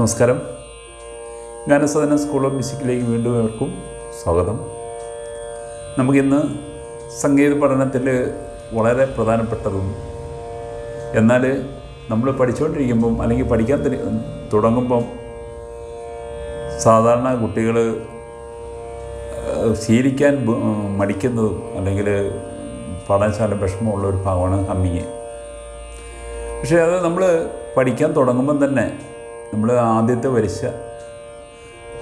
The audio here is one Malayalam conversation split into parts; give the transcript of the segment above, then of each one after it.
നമസ്കാരം. ഗാനസദന സ്കൂൾ ഓഫ് മ്യൂസിക്കിലേക്ക് വീണ്ടും ഏവർക്കും സ്വാഗതം. നമുക്കിന്ന് സംഗീത പഠനത്തിൽ വളരെ പ്രധാനപ്പെട്ടതും എന്നാൽ നമ്മൾ പഠിച്ചുകൊണ്ടിരിക്കുമ്പം അല്ലെങ്കിൽ പഠിക്കാൻ തുടങ്ങുമ്പം സാധാരണ കുട്ടികൾ ശീലിക്കാൻ മടിക്കുന്നതും അല്ലെങ്കിൽ പാഠശാല വിഷമമുള്ള ഒരു ഭാഗമാണ് ഹമ്മിങ് പക്ഷേ അത് നമ്മൾ പഠിക്കാൻ തുടങ്ങുമ്പം തന്നെ നമ്മൾ ആദ്യത്തെ വരിശ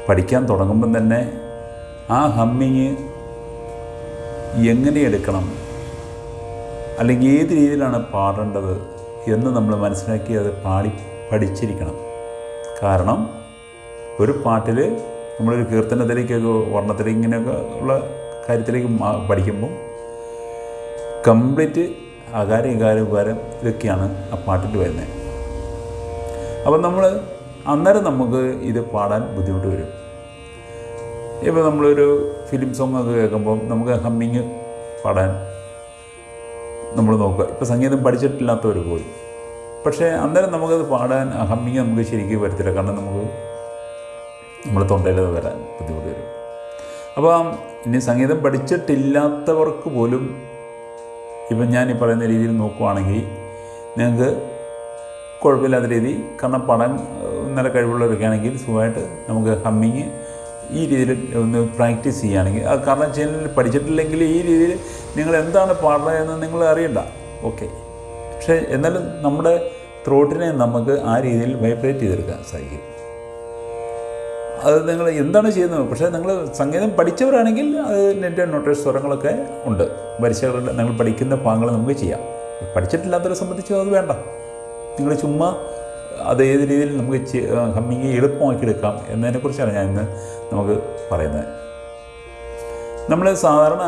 പഠിക്കാൻ തുടങ്ങുമ്പം തന്നെ ആ ഹമ്മിങ് എങ്ങനെ എടുക്കണം? അല്ലെങ്കിൽ ഏത് രീതിയിലാണ് പാടേണ്ടത് എന്ന് നമ്മൾ മനസ്സിലാക്കി അത് പാടി പഠിച്ചിരിക്കണം. കാരണം ഒരു പാട്ടിൽ നമ്മളൊരു കീർത്തനത്തിലേക്കൊക്കെ വർണത്തിലേക്ക് ഇങ്ങനെയൊക്കെ ഉള്ള കാര്യത്തിലേക്ക് പഠിക്കുമ്പോൾ കംപ്ലീറ്റ് അകാരം ഇകാരം ഉപകാരം ഇതൊക്കെയാണ് ആ പാട്ടിൽ വരുന്നത്. അപ്പം നമ്മൾ അന്നേരം നമുക്ക് ഇത് പാടാൻ ബുദ്ധിമുട്ട് വരും. ഇപ്പോൾ നമ്മളൊരു ഫിലിം സോങ് ഒക്കെ കേൾക്കുമ്പം നമുക്ക് ഹമ്മിങ് പാടാൻ നമ്മൾ നോക്കുക. ഇപ്പോൾ സംഗീതം പഠിച്ചിട്ടില്ലാത്തവർ പോലും പക്ഷേ അന്നേരം നമുക്കത് പാടാൻ ഹമ്മിങ് നമുക്ക് ശരിക്കും വരത്തില്ല കാരണം നമുക്ക് നമ്മൾ തൊണ്ടയിൽ വരാൻ ബുദ്ധിമുട്ട് വരും. അപ്പോൾ ഇനി സംഗീതം പഠിച്ചിട്ടില്ലാത്തവർക്ക് പോലും ഇപ്പം ഞാൻ ഈ പറയുന്ന രീതിയിൽ നോക്കുവാണെങ്കിൽ നിങ്ങൾക്ക് കുഴപ്പമില്ലാത്ത രീതി കാരണം പാടാൻ നല്ല കഴിവുള്ളവരൊക്കെ ആണെങ്കിൽ സുഖമായിട്ട് നമുക്ക് ഹമ്മിങ് ഈ രീതിയിൽ ഒന്ന് പ്രാക്ടീസ് ചെയ്യുകയാണെങ്കിൽ അത് കാരണം ചാനലിൽ പഠിച്ചിട്ടില്ലെങ്കിൽ ഈ രീതിയിൽ നിങ്ങൾ എന്താണ് പാടുന്നതെന്ന് നിങ്ങൾ അറിയണ്ട. ഓക്കെ. പക്ഷേ എന്നാലും നമ്മുടെ ത്രോട്ടിനെ നമുക്ക് ആ രീതിയിൽ വൈബ്രേറ്റ് ചെയ്തെടുക്കാൻ സാധിക്കും. അത് നിങ്ങൾ എന്താണ് ചെയ്യുന്നത്? പക്ഷേ നിങ്ങൾ സംഗീതം പഠിച്ചവരാണെങ്കിൽ അത് നെറ്റ് നോട്ടേഴ്സ് സ്വരങ്ങളൊക്കെ ഉണ്ട്. വരിശകളുടെ നിങ്ങൾ പഠിക്കുന്ന ഭാഗങ്ങൾ നമുക്ക് ചെയ്യാം. പഠിച്ചിട്ടില്ലാത്തവരെ സംബന്ധിച്ച് അത് വേണ്ട. നിങ്ങൾ ചുമ്മാ അത് ഏത് രീതിയിൽ നമുക്ക് ഹമ്മിങ് എളുപ്പമാക്കി എടുക്കാം എന്നതിനെക്കുറിച്ചാണ് ഞാൻ ഇന്ന് നമുക്ക് പറയുന്നത്. നമ്മൾ സാധാരണ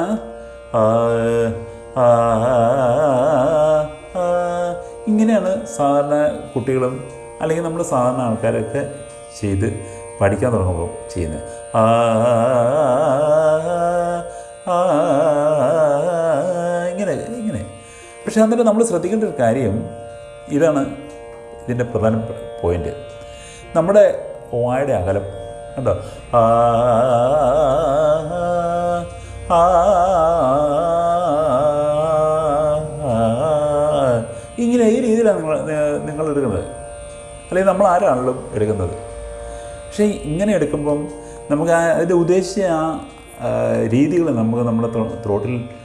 ഇങ്ങനെയാണ് സാധാരണ കുട്ടികളും അല്ലെങ്കിൽ നമ്മൾ സാധാരണ ആൾക്കാരൊക്കെ ചെയ്ത് പഠിക്കാൻ തുടങ്ങുമ്പോൾ ചെയ്യുന്നത്. ഇങ്ങനെ ഇങ്ങനെ. പക്ഷേ അന്നേരം നമ്മൾ ശ്രദ്ധിക്കേണ്ട ഒരു കാര്യം ഇതാണ്. ഇതിന്റെ പ്രധാന പോയിന്റ് നമ്മുടെ ഓയുടെ അകലം കണ്ടോ? ഇങ്ങനെ ഈ രീതിയിലാണ് നിങ്ങൾ നിങ്ങൾ എടുക്കുന്നത്. അല്ലെങ്കിൽ നമ്മൾ ആരാണല്ലോ എടുക്കുന്നത്? പക്ഷേ ഇങ്ങനെ എടുക്കുമ്പം നമുക്ക് അതിന്റെ ഉദ്ദേശിച്ച ആ രീതികൾ നമുക്ക് നമ്മുടെ ത്രോട്ടിൽ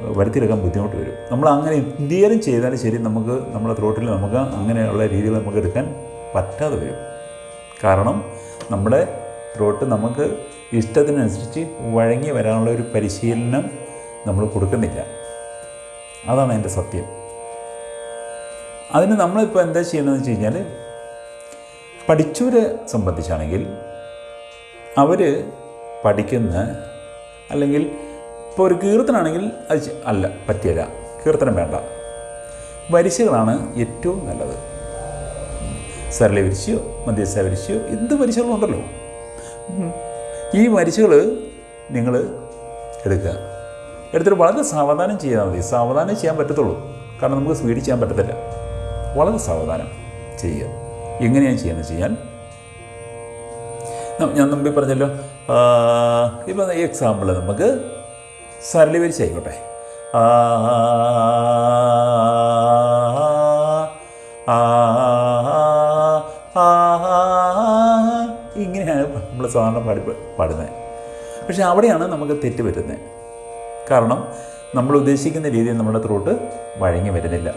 വരുത്തിയെടുക്കാൻ ബുദ്ധിമുട്ട് വരും. നമ്മൾ അങ്ങനെ എന്തെങ്കിലും ചെയ്താലും ശരി നമുക്ക് നമ്മുടെ ത്രോട്ടിൽ നമുക്ക് അങ്ങനെയുള്ള രീതികൾ നമുക്ക് എടുക്കാൻ പറ്റാതെ വരും. കാരണം നമ്മുടെ ത്രോട്ട് നമുക്ക് ഇഷ്ടത്തിനനുസരിച്ച് വഴങ്ങി വരാനുള്ള ഒരു പരിശീലനം നമ്മൾ കൊടുക്കുന്നില്ല. അതാണ് എന്റെ സത്യം. അതിന് നമ്മളിപ്പോൾ എന്താ ചെയ്യണമെന്ന് വെച്ച് കഴിഞ്ഞാൽ പഠിച്ചവരെ സംബന്ധിച്ചാണെങ്കിൽ അവർ പഠിക്കുന്ന അല്ലെങ്കിൽ ഇപ്പോൾ ഒരു കീർത്തനാണെങ്കിൽ അത് അല്ല പറ്റിയല്ല. കീർത്തനം വേണ്ട. വരിശകളാണ് ഏറ്റവും നല്ലത്. സരള വരിശയോ മധ്യസ്ഥ വരിശയോ എന്ത് വരിശകളും ഉണ്ടല്ലോ. ഈ വരിശകൾ നിങ്ങൾ എടുക്കുക. എടുത്തിട്ട് വളരെ സാവധാനം ചെയ്താൽ മതി. സാവധാനം ചെയ്യാൻ പറ്റത്തുള്ളൂ. കാരണം നമുക്ക് സ്പീഡ് ചെയ്യാൻ പറ്റത്തില്ല. വളരെ സാവധാനം ചെയ്യുക. എങ്ങനെയാണ് ചെയ്യുന്നത് ചെയ്യാൻ? ഞാൻ മുമ്പേ പറഞ്ഞല്ലോ ഇപ്പം എക്സാമ്പിൾ നമുക്ക് സരളി ആയിക്കോട്ടെ ആ, ഇങ്ങനെയാണ് നമ്മൾ സാധാരണ പാടി പാടുന്നത് പക്ഷെ അവിടെയാണ് നമുക്ക് തെറ്റ് പറ്റുന്നത് കാരണം നമ്മൾ ഉദ്ദേശിക്കുന്ന രീതിയിൽ നമ്മുടെ ത്രോട്ട് വഴങ്ങി വരുന്നില്ല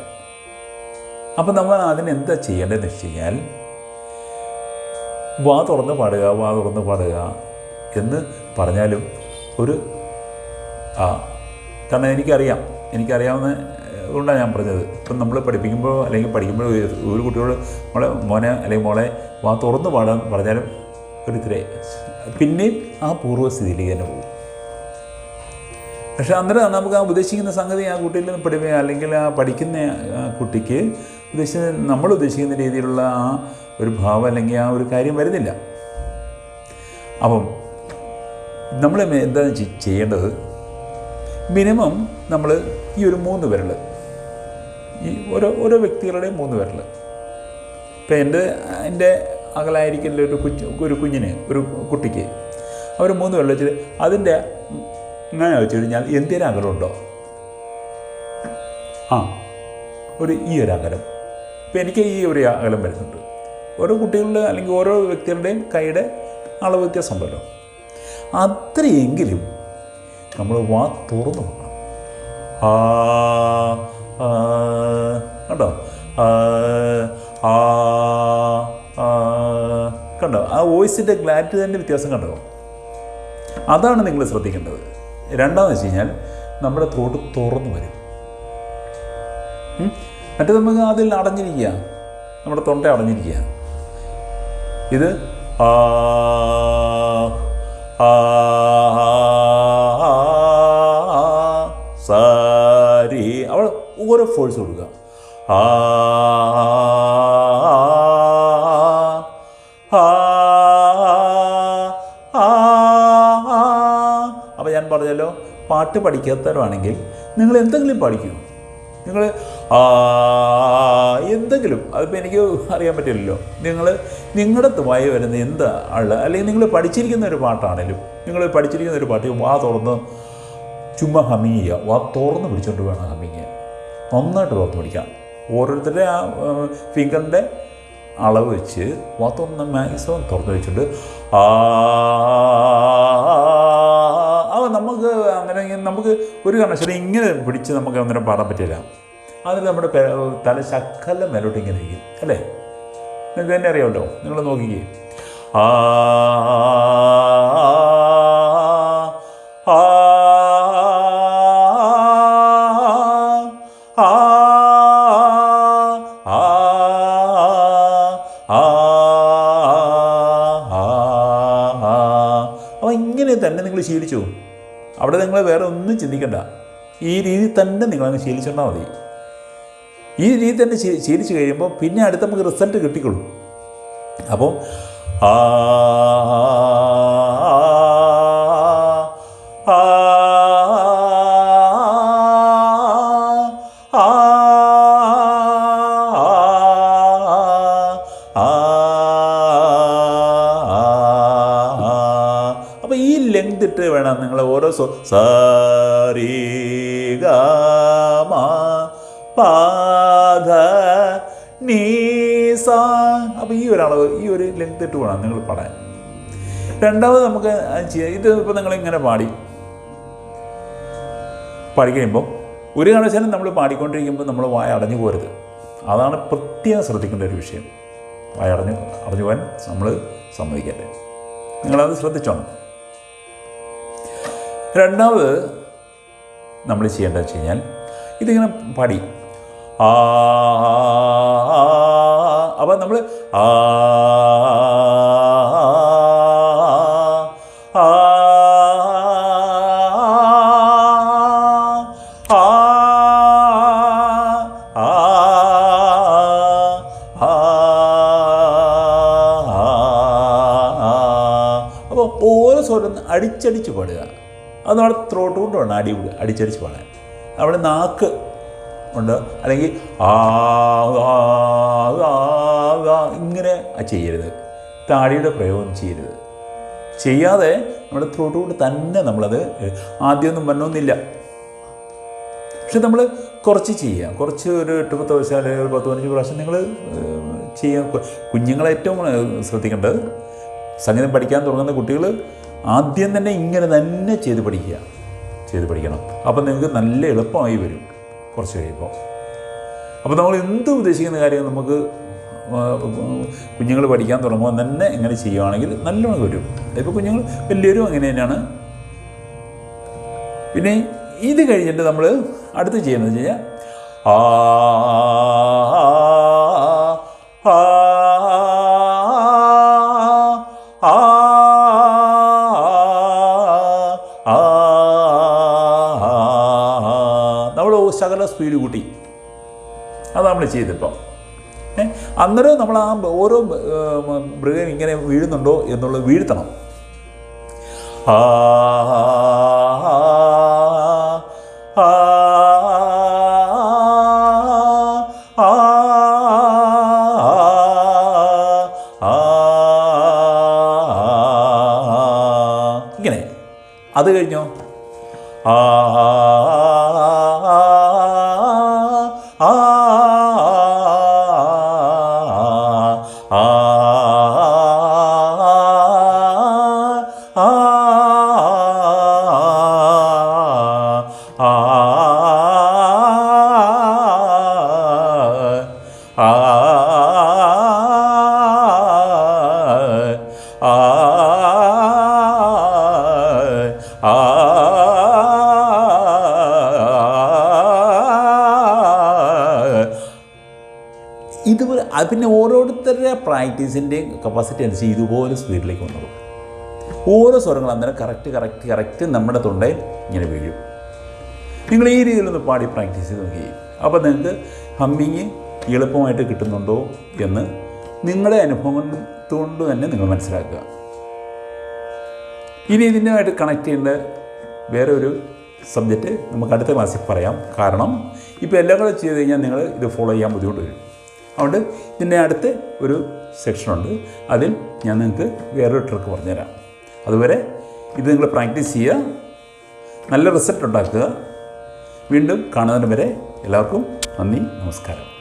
അപ്പം നമ്മൾ അതിനെന്താ ചെയ്യേണ്ടതെന്ന് വെച്ച് കഴിഞ്ഞാൽ വാ തുറന്ന് പാടുക വാ തുറന്ന് പാടുക എന്ന് പറഞ്ഞാലും ഒരു ആ. കാരണം എനിക്കറിയാം. എനിക്കറിയാവുന്ന കൊണ്ടാണ് ഞാൻ പറഞ്ഞത്. ഇപ്പം നമ്മൾ പഠിപ്പിക്കുമ്പോൾ അല്ലെങ്കിൽ പഠിക്കുമ്പോൾ ഒരു- കുട്ടിയോട് മോളെ മോനെ അല്ലെങ്കിൽ മോളെ വാ തുറന്ന് പാടാൻ പറഞ്ഞാലും ഒരു ഇത്തിരി പിന്നെയും ആ പൂർവസ്ഥിതിയിലേക്ക് തന്നെ പോകും. പക്ഷേ അന്നേരം നമുക്ക് ആ ഉദ്ദേശിക്കുന്ന സംഗതി ആ കുട്ടിയിൽ പഠിപ്പിക്കുക അല്ലെങ്കിൽ ആ പഠിക്കുന്ന കുട്ടിക്ക് ഉദ്ദേശിച്ച നമ്മൾ ഉദ്ദേശിക്കുന്ന രീതിയിലുള്ള ആ ഒരു ഭാവം അല്ലെങ്കിൽ ആ ഒരു കാര്യം വരുന്നില്ല. അപ്പം നമ്മൾ എന്താ ചെയ്യേണ്ടത്? മിനിമം നമ്മൾ ഈ ഒരു മൂന്ന് വിരൽ ഈ ഓരോ ഓരോ വ്യക്തികളുടെയും മൂന്ന് വിരൽ. ഇപ്പം എന്റെ എന്റെ അകലായിരിക്കില്ല ഒരു കുഞ്ഞ് ഒരു കുഞ്ഞിന് ഒരു കുട്ടിക്ക് അവർ മൂന്ന് വിരൽ വെച്ചിട്ട് അതിന്റെ ഇങ്ങനെ വെച്ച് കഴിഞ്ഞാൽ എന്തിനും അകലമുണ്ടോ? ആ ഒരു ഈ ഒരു അകലം. ഇപ്പം എനിക്ക് ഈ ഒരു അകലം വരുന്നുണ്ട്. ഓരോ കുട്ടികളുടെ അല്ലെങ്കിൽ ഓരോ വ്യക്തികളുടെയും കൈയുടെ അളവ് വ്യത്യാസം ഉണ്ടല്ലോ അത്രയെങ്കിലും നമ്മൾ വാ തുറന്നു നോക്കണം. ആ കണ്ടോ? ആ, കണ്ടോ? ആ വോയിസിന്റെ ക്ലാരിറ്റി തന്നെ വ്യത്യാസം കണ്ടോ? അതാണ് നിങ്ങൾ ശ്രദ്ധിക്കേണ്ടത്. രണ്ടാമെന്ന് വെച്ച് കഴിഞ്ഞാൽ നമ്മുടെ ത്രോട്ട് തുറന്നു വരും? മറ്റേ നമുക്ക് അതിൽ അടഞ്ഞിരിക്കുക. നമ്മുടെ തൊണ്ട അടഞ്ഞിരിക്കുക. ഇത് ആ ആ ഫോഴ്സ് കൊടുക്കുക ആ അപ്പോൾ ഞാൻ പറഞ്ഞല്ലോ പാട്ട് പഠിക്കാത്തവരാണെങ്കിൽ നിങ്ങൾ എന്തെങ്കിലും പഠിക്കൂ നിങ്ങൾ ആ എന്തെങ്കിലും അതിപ്പോൾ എനിക്ക് അറിയാൻ പറ്റില്ലല്ലോ നിങ്ങൾ നിങ്ങളുടെ വായി വരുന്ന എന്താ അല്ലെങ്കിൽ നിങ്ങൾ പഠിച്ചിരിക്കുന്ന ഒരു പാട്ടാണേലും നിങ്ങൾ പഠിച്ചിരിക്കുന്ന ഒരു പാട്ട് വാ തുറന്ന് ചുമ്മാ ഹമ്മിങ് ചെയ്യുക വാ തുറന്ന് പിടിച്ചോണ്ട് വേണം ഹമ്മിങ് നന്നായിട്ട് തുറന്ന് പിടിക്കാം ഓരോരുത്തരുടെ ആ ഫിംഗറിന്റെ അളവ് വെച്ച് വാ തുറന്ന് മാക്സിമം തുറന്ന് വെച്ചിട്ട് ആ നമുക്ക് അങ്ങനെ നമുക്ക് ഒരു കണക്ഷൻ ഇങ്ങനെ പിടിച്ച് നമുക്ക് അങ്ങനെ പാടാൻ പറ്റില്ല അതിൽ നമ്മുടെ തല ശക്കല മേലോട്ട് ഇങ്ങനെ ഇരിക്കും അല്ലേ നിങ്ങൾക്ക് തന്നെ അറിയാമല്ലോ നിങ്ങൾ നോക്കിക്കേ ആ ശീലിച്ചു? അവിടെ നിങ്ങൾ വേറെ ഒന്നും ചിന്തിക്കണ്ട. ഈ രീതി തന്നെ നിങ്ങളങ്ങ് ശീലിച്ചോണ്ടാൽ മതി. ഈ രീതി തന്നെ ശീലിച്ചു കഴിയുമ്പോൾ പിന്നെ അടുത്ത നമുക്ക് റിസൾട്ട് കിട്ടിക്കൊള്ളും അപ്പോൾ ആ ആ ലെങ്ത് ഇട്ട് വേണം നിങ്ങൾ ഓരോ സോ സാരി പാധ നീസ അപ്പോൾ ഈ ഒരളവ് ഈ ഒരു ലെങ്ത് ഇട്ട് വേണം നിങ്ങൾ പാടാൻ. രണ്ടാമത് നമുക്ക് ചെയ്യാം. ഇത് ഇപ്പോൾ നിങ്ങളിങ്ങനെ പാടി. കഴിയുമ്പോൾ ഒരു കാരണവശാലും നമ്മൾ പാടിക്കൊണ്ടിരിക്കുമ്പോൾ നമ്മൾ വായ അടഞ്ഞു പോരുത്. അതാണ് പ്രത്യേകം ശ്രദ്ധിക്കേണ്ട ഒരു വിഷയം. വായ അടഞ്ഞു അടഞ്ഞു പോകാൻ നമ്മൾ സമ്മതിക്കട്ടെ നിങ്ങളത് ശ്രദ്ധിച്ചോണം. രണ്ടാമത് നമ്മൾ ചെയ്യേണ്ടത് വെച്ച് കഴിഞ്ഞാൽ ഇതിങ്ങനെ പാടി ആ അപ്പം നമ്മൾ ആ അടിച്ചടിച്ച് പാടുക അത് നമ്മൾ ത്രോട്ട് കൊണ്ട് വേണം അടി അടിച്ചടിച്ച് പാടാൻ അവിടെ നാക്ക് ഉണ്ട്. അല്ലെങ്കിൽ ആ ഇങ്ങനെ ചെയ്യരുത്. താടിയുടെ പ്രയോഗം ചെയ്യരുത്. ചെയ്യാതെ നമ്മുടെ ത്രോട്ട് കൊണ്ട് തന്നെ നമ്മളത് ആദ്യമൊന്നും വരണമെന്നില്ല. പക്ഷെ നമ്മൾ കുറച്ച് ചെയ്യുക കുറച്ച് ഒരു എട്ട് പത്ത് വയസ്സ് അല്ലെങ്കിൽ ഒരു പത്ത് പതിനഞ്ച് പ്രാവശ്യം നിങ്ങൾ ചെയ്യാം. കുഞ്ഞുങ്ങളെ ഏറ്റവും ശ്രദ്ധിക്കേണ്ടത് സംഗീതം പഠിക്കാൻ തുടങ്ങുന്ന കുട്ടികൾ ആദ്യം തന്നെ ഇങ്ങനെ തന്നെ ചെയ്ത് പഠിക്കുക. ചെയ്ത് പഠിക്കണം. അപ്പം നിങ്ങൾക്ക് നല്ല എളുപ്പമായി വരും കുറച്ച് കഴിയുമ്പോൾ. അപ്പോൾ നമ്മൾ എന്ത് ഉദ്ദേശിക്കുന്ന കാര്യം നമുക്ക് കുഞ്ഞുങ്ങൾ പഠിക്കാൻ തുടങ്ങുമ്പോൾ തന്നെ ഇങ്ങനെ ചെയ്യുകയാണെങ്കിൽ നല്ലോണം വരും. ഇപ്പോൾ കുഞ്ഞുങ്ങൾ വലിയവരും അങ്ങനെ തന്നെയാണ്. പിന്നെ ഇത് കഴിഞ്ഞിട്ട് നമ്മൾ അടുത്ത് ചെയ്യുന്നത് വെച്ച് കഴിഞ്ഞാൽ ആ നമ്മൾ ശകല സ്പീഡ് കൂട്ടി അത് നമ്മൾ ചെയ്തിപ്പോൾ അന്നേരം നമ്മൾ ആ ഓരോ മൃഗം ഇങ്ങനെ വീഴുന്നുണ്ടോ എന്നുള്ളത് വീഴ്ത്തണം ആ ഇങ്ങനെ അത് കഴിഞ്ഞോ ആ ഇതുപോലെ അത് പിന്നെ ഓരോരുത്തരുടെ പ്രാക്ടീസിന്റെയും കപ്പാസിറ്റി അനുസരിച്ച് ഇതുപോലെ സ്പീഡിലേക്ക് വന്നോളൂ ഓരോ സ്വരങ്ങളും അന്നേരം കറക്റ്റ് കറക്റ്റ് കറക്റ്റ് നമ്മുടെ തൊണ്ടയിൽ ഇങ്ങനെ വീഴും. നിങ്ങൾ ഈ രീതിയിൽ ഒന്ന് പാടി പ്രാക്ടീസ് ചെയ്ത് നോക്കി. അപ്പോൾ നിങ്ങൾക്ക് ഹമ്മിങ് എളുപ്പമായിട്ട് കിട്ടുന്നുണ്ടോ എന്ന് നിങ്ങളുടെ അനുഭവം കൊണ്ട് തന്നെ നിങ്ങൾ മനസ്സിലാക്കുക. ഇനി ഇതിനുമായിട്ട് കണക്ട് ചെയ്യേണ്ട വേറെ ഒരു സബ്ജക്റ്റ് നമുക്ക് അടുത്ത ക്ലാസ്സിൽ പറയാം. കാരണം ഇപ്പോൾ എല്ലാം കൂടെ ചെയ്ത് കഴിഞ്ഞാൽ നിങ്ങൾ ഇത് ഫോളോ ചെയ്യാൻ ബുദ്ധിമുട്ട് വരും. അതുകൊണ്ട് ഇതിന്റെ അടുത്ത് ഒരു സെക്ഷനുണ്ട് അതിൽ ഞാൻ നിങ്ങൾക്ക് വേറൊരു ട്രിക്ക് പറഞ്ഞുതരാം. അതുവരെ ഇത് നിങ്ങൾ പ്രാക്ടീസ് ചെയ്യുക. നല്ല റിസൾട്ട് ഉണ്ടാക്കുക. വീണ്ടും കാണുന്നതിന് വരെ എല്ലാവർക്കും നന്ദി നമസ്കാരം.